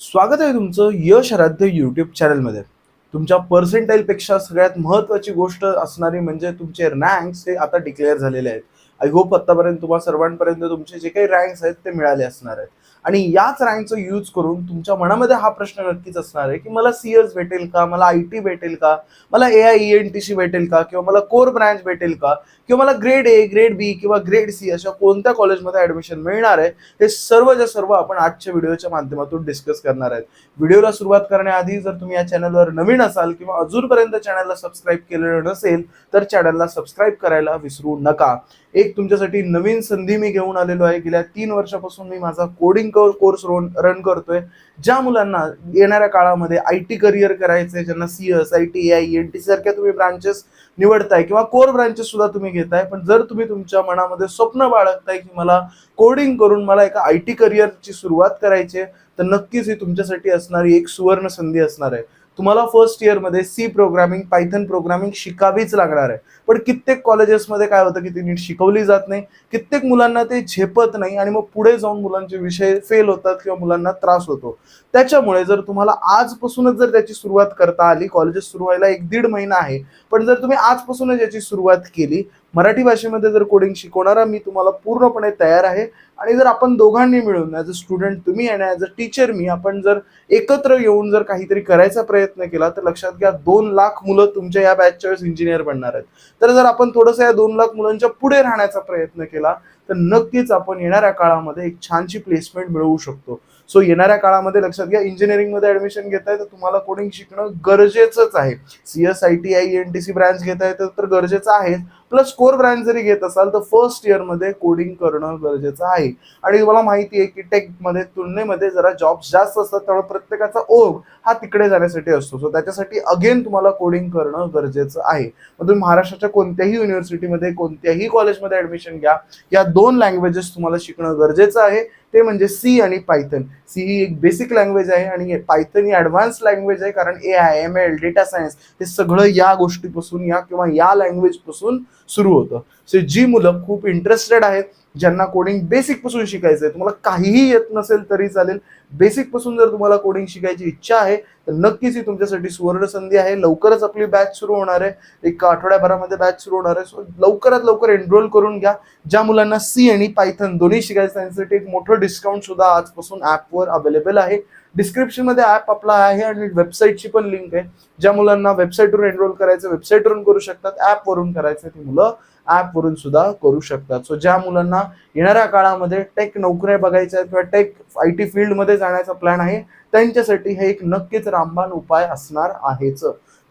स्वागत आहे तुमचं यश आराध्य युट्यूब चॅनलमध्ये तुमच्या पर्सेंटाईलपेक्षा सगळ्यात महत्त्वाची गोष्ट असणारी म्हणजे तुमचे रँक्स हे आता डिक्लेअर झालेले आहेत. आय होप आत्तापर्यंत तुम्हाला सर्वांपर्यंत तुमचे जे काही रँक्स आहेत ते मिळाले असणार आहेत. आणि याच रँकचा यूज करून तुमच्या मनामध्ये हा प्रश्न नक्कीच असणार आहे की मला सी एस भेटेल का? मला आय टी भेटेल का? मला A I E N T C भेटेल का? किंवा मला कोर ब्रँच भेटेल का? किंवा मला ग्रेड ए ग्रेड बी किंवा ग्रेड सी अशा कोणत्या कॉलेजमध्ये ऍडमिशन मिळणार आहे? हे सर्वच्या सर्व आपण आजच्या व्हिडिओच्या माध्यमातून डिस्कस करणार आहेत. व्हिडिओला सुरुवात करण्याआधी जर तुम्ही या चॅनलवर नवीन असाल किंवा अजूनपर्यंत चॅनलला सबस्क्राईब केलेलं नसेल तर चॅनलला सबस्क्राईब करायला विसरू नका. एक तुमच्यासाठी नवीन संधी मी घेऊन आलेलो आहे. गेल्या तीन वर्षापासून मी माझा कोडिंग कोर्स रन करतोय. ज्या मुलांना येणाऱ्या काळामध्ये आय टी करिअर करायचंय ज्यांना C S I T I N T सारख्या तुम्ही ब्रांचेस निवडताय किंवा कोर ब्रांचेस सुद्धा तुम्ही घेताय पण जर तुम्ही तुमच्या मनामध्ये स्वप्न बाळगताय की मला कोडिंग करून मला एका आय टी करिअरची सुरुवात करायची आहे तर नक्कीच ही तुमच्यासाठी असणारी एक सुवर्ण संधी असणार आहे. तुम्हाला फर्स्ट इयरमध्ये सी प्रोग्रामिंग पायथन प्रोग्रामिंग शिकावीच लागणार आहे. पण कित्येक कॉलेजेसमध्ये काय होतं की ती नीट शिकवली जात नाही. कित्येक मुलांना ते झेपत नाही आणि मग पुढे जाऊन मुलांचे विषय फेल होतात किंवा मुलांना त्रास होतो. त्याच्यामुळे जर तुम्हाला आजपासूनच जर त्याची सुरुवात करता आली कॉलेजेस सुरू व्हायला एक दीड महिना आहे पण जर तुम्ही आजपासूनच याची सुरुवात केली मराठी भाषेमध्ये जर कोडिंग शिकवणारा मी तुम्हाला पूर्णपणे तयार आहे. आणि जर आपण दोघांनी मिळून ॲज अ स्टुडंट तुम्ही आणि ॲज अ टीचर मी आपण जर एकत्र येऊन जर काहीतरी करायचा प्रयत्न केला तर लक्षात घ्या दोन लाख मुलं तुमच्या या बॅचच्या वेळेस इंजिनियर बनणार आहेत. तर जर आपण थोडंसं या दोन लाख मुलांच्या पुढे राहण्याचा प्रयत्न केला तर नक्कीच आपण येणाऱ्या काळामध्ये एक छानशी प्लेसमेंट मिळवू शकतो. सो येणाऱ्या काळामध्ये लक्षात घ्या इंजिनिअरिंगमध्ये ऍडमिशन घेताय तर तुम्हाला कोडिंग शिकणं गरजेचंच आहे. C S I T I N T C branch घेताय तर गरजेचं आहे. प्लस कोर ब्रँच जरी घेत असाल तर फर्स्ट इयरमध्ये कोडिंग करणं गरजेचं आहे. आणि तुम्हाला माहिती आहे की टेकमध्ये तुलनेमध्ये जरा जॉब्स जास्त असतात त्यामुळे प्रत्येकाचा ओघ हा तिकडे जाण्यासाठी असतो. सो त्याच्यासाठी अगेन तुम्हाला कोडिंग करणं गरजेचं आहे. मग तुम्ही महाराष्ट्राच्या कोणत्याही युनिव्हर्सिटीमध्ये कोणत्याही कॉलेजमध्ये ऍडमिशन घ्या. या दोन लँग्वेजेस तुम्हाला शिकणं गरजेचं आहे. ते म्हणजे सी आणि पायथन सी ही एक बेसिक लँग्वेज आहे आणि पायथन ही ॲडव्हान्स लँग्वेज आहे कारण A I M L data science हे सगळं या गोष्टीपासून या किंवा या लँग्वेजपासून सुरू होतं. सो जी मुलं खूप इंटरेस्टेड आहेत ज्यांना कोडिंग बेसिकपासून शिकायचं आहे तुम्हाला काहीही येत नसेल तरी चालेल. बेसिकपासून जर तुम्हाला कोडिंग शिकायची इच्छा आहे तर नक्कीच ही तुमच्यासाठी सुवर्ण संधी आहे. लवकरच आपली बॅच सुरू होणार आहे. एक आठवड्याभरामध्ये बॅच सुरू होणार आहे. सो लवकरात लवकर एनरोल करून घ्या. ज्या मुलांना सी आणि पायथन दोन्ही शिकायचं त्यांच्यासाठी एक मोठं डिस्काउंट सुद्धा आजपासून ॲपवर अवेलेबल आहे. डिस्क्रिप्शनमध्ये ॲप आपला आहे आणि वेबसाईटची पण लिंक आहे. ज्या मुलांना वेबसाईटवरून एनरोल करायचं वेबसाईटवरून करू शकतात. ॲपवरून करायचं ती मुलं ॲपवरून सुद्धा करू शकतात. सो ज्या मुलांना येणाऱ्या काळामध्ये टेक नोकऱ्या बघायच्या किंवा टेक आय टी फील्डमध्ये जाण्याचा प्लॅन आहे त्यांच्यासाठी हे एक नक्कीच रामबाण उपाय असणार आहेच.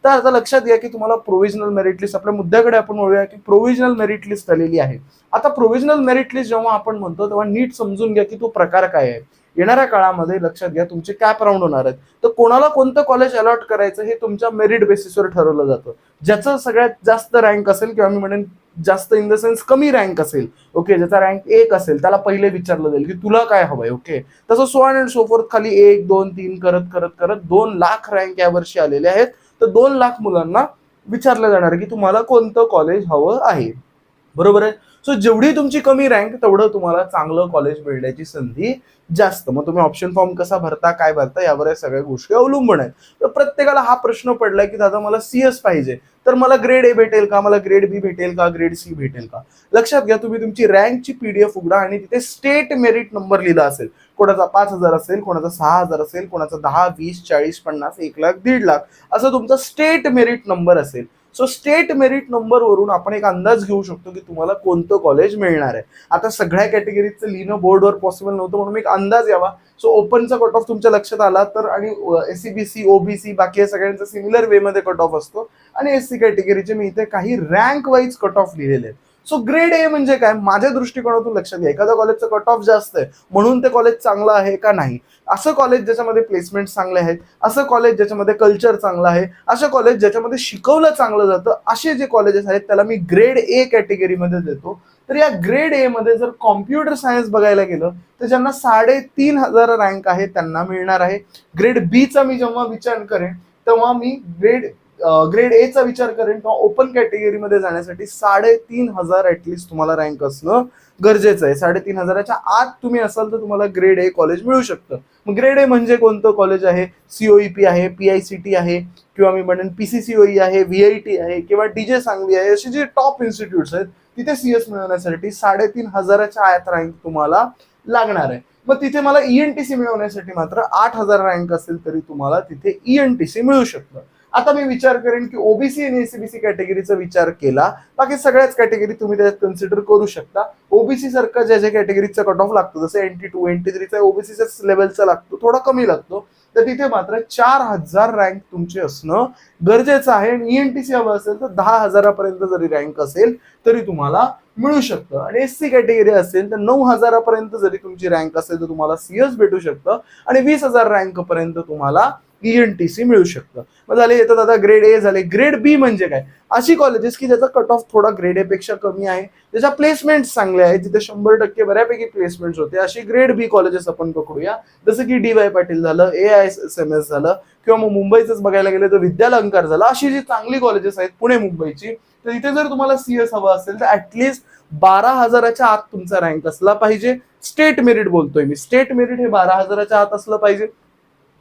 तर आता लक्षात घ्या की तुम्हाला प्रोव्हिजनल मेरिट लिस्ट आपल्या मुद्द्याकडे आपण वळूया की प्रोव्हिजनल मेरिट लिस्ट आलेली आहे. आता प्रोव्हिजनल मेरिट लिस्ट जेव्हा आपण म्हणतो तेव्हा नीट समजून घ्या की तो प्रकार काय आहे. येणाऱ्या काळामध्ये लक्षात घ्या तुमचे कॅप राऊंड होणार आहेत. तर कोणाला कोणतं कॉलेज अलॉट करायचं हे तुमच्या मेरिट बेसिसवर ठरवलं जातं. ज्याचं सगळ्यात जास्त रँक असेल किंवा मी म्हणेन जास्त इन द सेन्स कमी रँक असेल ओके ज्याचा रँक एक असेल त्याला पहिले विचारलं जाईल की तुला काय हवंय ओके तसं सो अँड सोफोर्थ खाली एक दोन तीन करत करत करत दोन लाख रँक यावर्षी आलेले आहेत. तर दोन लाख मुलांना विचारलं जाणार की तुम्हाला कोणतं कॉलेज हवं आहे. बरोबर आहे? सो जेवढी तुमची कमी रँक तेवढं तुम्हाला चांगलं कॉलेज मिळण्याची संधी जास्त. मग तुम्ही ऑप्शन फॉर्म कसा भरता काय भरता यावर या सगळ्या गोष्टी अवलंबून आहेत. तर प्रत्येकाला हा प्रश्न पडलाय की दादा मला सी एस पाहिजे. तर मला ग्रेड ए भेटेल का? मला ग्रेड बी भेटेल का? ग्रेड सी भेटेल का? लक्षात घ्या तुम्ही तुमची रँकची पीडीएफ उघडा आणि तिथे स्टेट मेरिट नंबर लिहिला असेल. कोणाचा पाच हजार असेल कोणाचा सहा हजार असेल कोणाचा दहा वीस चाळीस पन्नास एक लाख दीड लाख. असं तुमचा स्टेट मेरिट नंबर असेल. सो स्टेट मेरिट नंबरवरून आपण एक अंदाज घेऊ शकतो की तुम्हाला कोणतं कॉलेज मिळणार आहे. आता सगळ्या कॅटेगरीचं लिहिणं बोर्डवर पॉसिबल नव्हतं म्हणून एक अंदाज यावा. सो ओपनचा कट ऑफ तुमच्या लक्षात आला तर आणि S C B C OBC बाकी या सगळ्यांचा सिमिलर वेमध्ये कट ऑफ असतो. आणि एस सी कॅटेगरीचे मी इथे काही रँक वाईज कट ऑफ लिहिलेले आहेत. सो ग्रेड ए म्हणजे काय? माझ्या दृष्टिकोनातून लक्षात घ्या. एखाद्या कॉलेजचं कट ऑफ जास्त आहे म्हणून ते कॉलेज चांगलं आहे का नाही? असं कॉलेज ज्याच्यामध्ये प्लेसमेंट चांगले आहेत असं कॉलेज ज्याच्यामध्ये कल्चर चांगलं आहे असं कॉलेज ज्याच्यामध्ये शिकवलं चांगलं जातं असे जे कॉलेजेस आहेत त्याला मी ग्रेड ए कॅटेगरीमध्ये देतो. तर या ग्रेड ए मध्ये जर कॉम्प्युटर सायन्स बघायला गेलं तर ज्यांना साडेतीन हजार रँक आहे त्यांना मिळणार आहे. ग्रेड बीचा मी जेव्हा विचार करेन तेव्हा मी ग्रेड ग्रेड ए चा विचार करेन किंवा ओपन कॅटेगरीमध्ये जाण्यासाठी साडेतीन हजार ॲटलिस्ट तुम्हाला रँक असणं गरजेचं आहे. साडेतीन हजाराच्या आत तुम्ही असाल तर तुम्हाला ग्रेड ए कॉलेज मिळू शकतं. मग ग्रेड ए म्हणजे कोणतं कॉलेज आहे? सीओईपी आहे पी आय सी टी आहे किंवा मी म्हणेन पी सी सी आहे व्ही आय टी आहे किंवा डीजे सांगली आहे असे जे टॉप इन्स्टिट्यूट्स आहेत तिथे सी एस मिळवण्यासाठी साडेतीन हजाराच्या आत रँक तुम्हाला लागणार आहे. मग तिथे मला ई एन टी सी मिळवण्यासाठी मात्र आठ हजार रँक असेल तरी तुम्हाला तिथे ई एन टी सी मिळू शकतं. आता मी विचार करेन की ओबीसी आणि एसीबीसी कॅटेगरीचा विचार केला बाकी सगळ्याच कॅटेगरी तुम्ही त्याच्यात कन्सिडर करू शकता. ओबीसी सारखा ज्या ज्या कॅटेगरीचा कट ऑफ लागतो जसं एंटी टू एनटी थ्रीचा ओबीसीचा लेवलचा लागतो थोडा कमी लागतो. तर तिथे मात्र चार हजार रँक तुमचे असणं गरजेचं आहे. आणि E ईएनटीसी हवं असेल तर दहा हजारापर्यंत जरी रँक असेल तरी तुम्हाला मिळू शकतं. आणि एस सी कॅटेगरी असेल तर नऊ हजारापर्यंत जरी तुमची रँक असेल तर तुम्हाला सीएस भेटू शकतं. आणि वीस हजार rank E N T C मिळू शकतं. मग झाले येतात आता ग्रेड ए झाले. ग्रेड बी म्हणजे काय? अशी कॉलेजेस की ज्याचा कट ऑफ थोडा ग्रेड ए पेक्षा कमी आहे. ज्याच्या प्लेसमेंट चांगले आहेत जिथे शंभर टक्के बऱ्यापैकी प्लेसमेंट होते अशी ग्रेड बी कॉलेजेस आपण पकडूया जसं की डी वाय पाटील झालं A I S M S झालं किंवा मग मुंबईचंच बघायला गेलं तर विद्यालंकार झालं अशी जी चांगली कॉलेजेस आहेत पुणे मुंबईची तर इथे जर तुम्हाला सीएस हवं असेल तर ऍटलिस्ट बारा हजाराच्या आत तुमचा रँक असला पाहिजे. स्टेट मेरिट बोलतोय मी. स्टेट मेरिट हे बारा हजाराच्या आत असलं पाहिजे.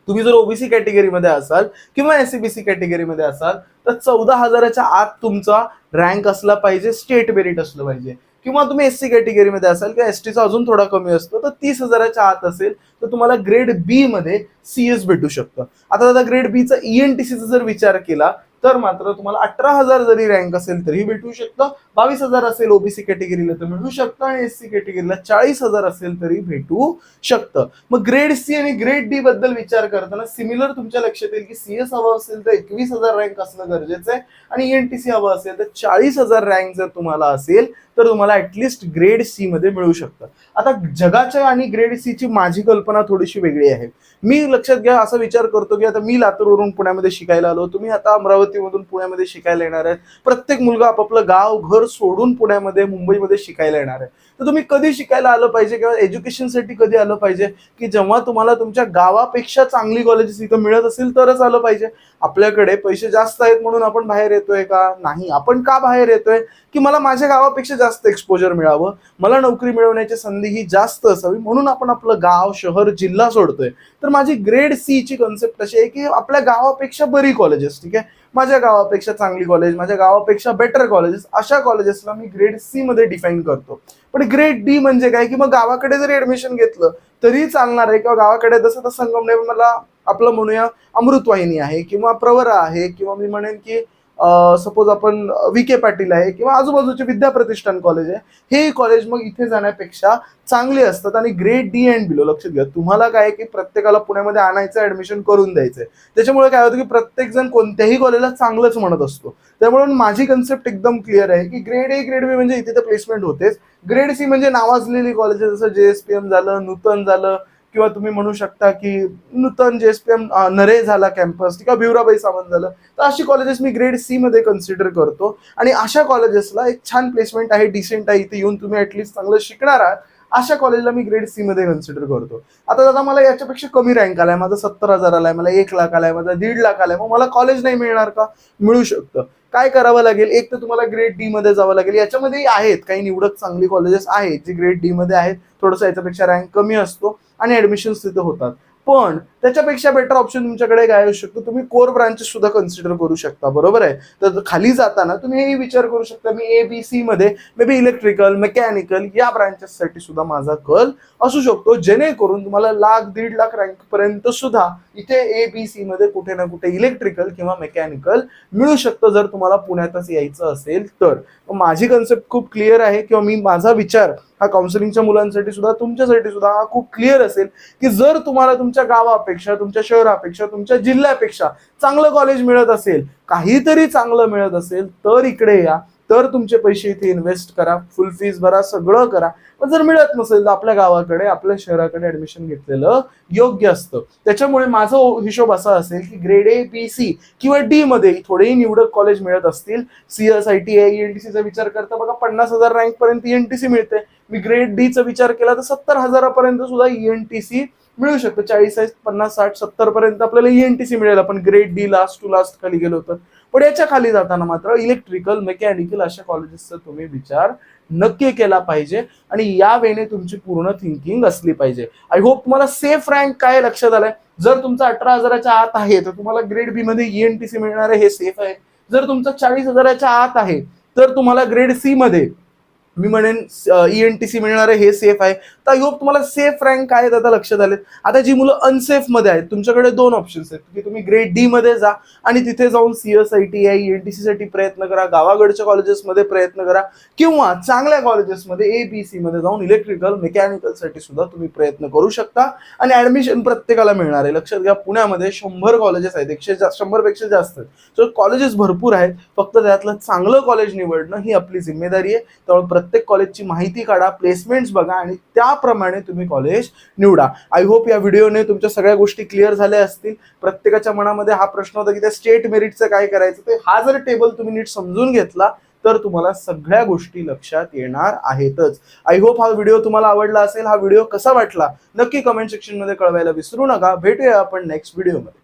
तुम्ही जर ओबीसी कॅटेगरीमध्ये असाल किंवा एससीबीसी कॅटेगरीमध्ये असाल तर चौदा हजाराच्या आत तुमचा रँक असला पाहिजे स्टेट मेरिट असलं पाहिजे. किंवा तुम्ही एस सी कॅटेगरीमध्ये असाल किंवा एस टीचा अजून थोडा कमी असतो तर तीस हजाराच्या आत असेल तर तुम्हाला ग्रेड बी मध्ये सीएस भेटू शकतं. आता दादा ग्रेड बीचा ईएनटीसीचा जर विचार केला तर मात्र तुम्हाला अठरा हजार जरी रँक असेल तरी भेटू शकतं. बावीस हजार असेल ओबीसी कॅटेगरीला तर भेटू शकतं आणि एस सी कॅटेगरीला चाळीस हजार असेल तरी भेटू शकतं. मग ग्रेड सी आणि ग्रेड डी बद्दल विचार करताना सिमिलर तुमच्या लक्षात येईल की सीएस हवं असेल तर एकवीस हजार रँक असणं गरजेचं आहे आणि एनटीसी हवं असेल तर चाळीस हजार रँक जर तुम्हाला असेल तर तुम्हाला ऍटलिस्ट ग्रेड सी मध्ये मिळू शकतं. आता जगाच्या आणि ग्रेड सी ची माझी कल्पना थोडीशी वेगळी आहे. मी लक्षात घ्या असा विचार करतो की आता मी लातूरवरून पुण्यामध्ये शिकायला आलो तुम्ही आता अमरावतीमधून पुण्यामध्ये शिकायला येणार आहे प्रत्येक मुलगा आपापलं गाव घर सोडून पुण्यामध्ये मुंबईमध्ये शिकायला येणार आहे. तर तुम्ही कधी शिकायला आलं पाहिजे किंवा एज्युकेशनसाठी कधी आलं पाहिजे? की जेव्हा तुम्हाला तुमच्या गावापेक्षा चांगली कॉलेजेस इथं मिळत असेल तरच आलं पाहिजे. आपल्याकडे पैसे जास्त आहेत म्हणून आपण बाहेर येतोय का? नाही आपण का बाहेर येतोय? की मला माझ्या गावापेक्षा जास्त एक्सपोजर मिळावं? मला नोकरी मिळवण्याची संधी ही जास्त असावी म्हणून आपण आपलं गाव शहर जिल्हा सोडतोय. तर माझी ग्रेड सी ची कन्सेप्ट अशी आहे की आपल्या गावापेक्षा बरी कॉलेजेस ठीक आहे? माझ्या गावापेक्षा चांगली कॉलेज माझ्या गावापेक्षा बेटर कॉलेजेस अशा कॉलेजेसला मी ग्रेड सी मध्ये डिफाईन करतो. पण ग्रेड डी म्हणजे काय? की मग गावाकडे जरी ऍडमिशन घेतलं तरी चालणार आहे. किंवा गावाकडे जसं तर संगमनेर मला आपलं म्हणूया अमृतवाहिनी आहे किंवा प्रवरा आहे किंवा मी म्हणेन की सपोज आपण विके पाटील आहे किंवा आजूबाजूचे विद्या प्रतिष्ठान कॉलेज आहे हे कॉलेज मग इथे जाण्यापेक्षा चांगले असतात आणि ग्रेड डी अँड बिलो लक्षात घ्या तुम्हाला काय आहे की प्रत्येकाला पुण्यामध्ये आणायचं ऍडमिशन करून द्यायचंय. त्याच्यामुळे काय होतं की प्रत्येक जण कोणत्याही कॉलेजला चांगलंच म्हणत असतो. त्यामुळे माझी कन्सेप्ट एकदम क्लिअर आहे की ग्रेड ए ग्रेड बी म्हणजे इथे तर प्लेसमेंट होतेच. ग्रेड सी म्हणजे नावाजलेली कॉलेजेस जसं जे एस पी एम झालं नूतन झालं किंवा तुम्ही म्हणू शकता की नूतन जेएसपीएम नरे झाला कॅम्पस किंवा भिवराबाई सावंत झालं तर अशी कॉलेजेस मी ग्रेड सी मध्ये कन्सिडर करतो. आणि अशा कॉलेजेसला एक छान प्लेसमेंट आहे डिसेंट आहे इथे येऊन तुम्ही ऍटलिस्ट चांगलं शिकणार आहात. अशा कॉलेजला मी ग्रेड सी मध्ये कन्सिडर करतो. आता दादा मला याच्यापेक्षा कमी रँक आलाय. माझा सत्तर हजार आलाय मला एक लाख आलाय माझा दीड लाख आलाय. मग मला कॉलेज नाही मिळणार का? मिळू शकतं. काय करावं लागेल? एक तर तुम्हाला ग्रेड डी मध्ये जावं लागेल. याच्यामध्ये आहेत काही निवडक चांगली कॉलेजेस आहेत जी ग्रेड डी मध्ये आहेत. थोडंसं याच्यापेक्षा रँक कमी असतो आणि ऍडमिशन्स तिथे होतात. पण त्याच्यापेक्षा बेटर ऑप्शन तुमच्याकडे काय असू शकतो. तुम्ही कोर ब्रांचेस सुद्धा कन्सिडर करू शकता बरोबर आहे? तर खाली जाताना तुम्ही हे विचार करू शकता मी ए बी सी मध्ये मे बी इलेक्ट्रिकल मेकॅनिकल या ब्रांचेससाठी सुद्धा माझा कल असू शकतो. जेणेकरून तुम्हाला लाख दीड लाख रँक पर्यंत सुद्धा इथे ए बी सी मध्ये कुठे ना कुठे इलेक्ट्रिकल किंवा मेकॅनिकल मिळू शकतं जर तुम्हाला पुण्यातच यायचं असेल तर. माझी कन्सेप्ट खूप क्लिअर आहे किंवा मी माझा विचार हा काउन्सिलिंगच्या मुलांसाठी सुद्धा तुमच्यासाठी सुद्धा हा खूप क्लिअर असेल की जर तुम्हाला तुमच्या गावापेक्षा तुमच्या शहरापेक्षा तुमच्या जिल्ह्यापेक्षा चांगलं कॉलेज मिळत असेल काहीतरी चांगलं मिळत असेल तर इकडे या. तर तुमचे पैसे इथे इन्व्हेस्ट करा फुल फीस भरा सगळं करा. पण जर मिळत नसेल तर आपल्या गावाकडे आपल्या शहराकडे ऍडमिशन घेतलेलं योग्य असतं. त्याच्यामुळे माझा हिशोब असा असेल की ग्रेड ए बी सी किंवा डी मध्ये थोडेही निवडक कॉलेज मिळत असतील. सी एस आय टी एनटीसीचा विचार करता बघा पन्नास हजार रँक पर्यंत एनटीसी मिळते मी ग्रेड डी चा विचार केला तर सत्तर हजारापर्यंत सुद्धा ईएनटीसी मिळू शकतं. चाळीस पन्नास साठ सत्तर पर्यंत आपल्याला ईएनटीसी मिळेल. आपण grade D last to last खाली गेलो तर. पण याच्या खाली जाताना मात्र इलेक्ट्रिकल मेकॅनिकल अशा कॉलेजेसचा तुम्ही विचार नक्की केला पाहिजे. आणि या वेळेने तुमची पूर्ण थिंकिंग असली पाहिजे. आय होप तुम्हाला सेफ रँक काय लक्षात आलंय? जर तुमचा अठरा हजाराच्या आत आहे तर तुम्हाला ग्रेड बी मध्ये ईएनटीसी मिळणार आहे हे सेफ आहे. जर तुमचा चाळीस हजाराच्या आत आहे तर तुम्हाला ग्रेड सी मध्ये मी म्हणेन ई एन टी सी मिळणार आहे हे सेफ आहे. तर आय होप तुम्हाला सेफ रँक काय आहेत आता लक्षात आले आता जी मुलं अनसेफमध्ये आहेत तुमच्याकडे दोन ऑप्शन्स आहेत. की तुम्ही ग्रेड डी मध्ये जा आणि तिथे जाऊन C S I T I NTC साठी प्रयत्न करा गावाकडच्या कॉलेजेसमध्ये प्रयत्न करा किंवा चांगल्या कॉलेजेसमध्ये ए बी सी मध्ये जाऊन इलेक्ट्रिकल मेकॅनिकलसाठी सुद्धा तुम्ही प्रयत्न करू शकता. आणि ऍडमिशन प्रत्येकाला मिळणार आहे. लक्षात घ्या पुण्यामध्ये शंभर कॉलेजेस आहेत. एकशे शंभरपेक्षा जास्त आहेत. सो कॉलेजेस भरपूर आहेत. फक्त त्यातलं चांगलं कॉलेज निवडणं ही आपली जिम्मेदारी आहे. त्यामुळे प्रत्येक कॉलेजची माहिती काढा प्लेसमेंट्स बघा आणि त्याप्रमाणे तुम्ही कॉलेज निवडा. आय होप या व्हिडिओने तुमच्या सगळ्या गोष्टी क्लिअर झाल्या असतील. प्रत्येकाच्या मनामध्ये हा प्रश्न होता की त्या स्टेट मेरिटचं काय करायचं ते. हा जर टेबल तुम्ही नीट समजून घेतला तर तुम्हाला सगळ्या गोष्टी लक्षात येणार आहेतच. आय होप हा व्हिडिओ तुम्हाला आवडला असेल. हा व्हिडिओ कसा वाटला नक्की कमेंट सेक्शनमध्ये कळवायला विसरू नका. भेटूया आपण नेक्स्ट व्हिडिओमध्ये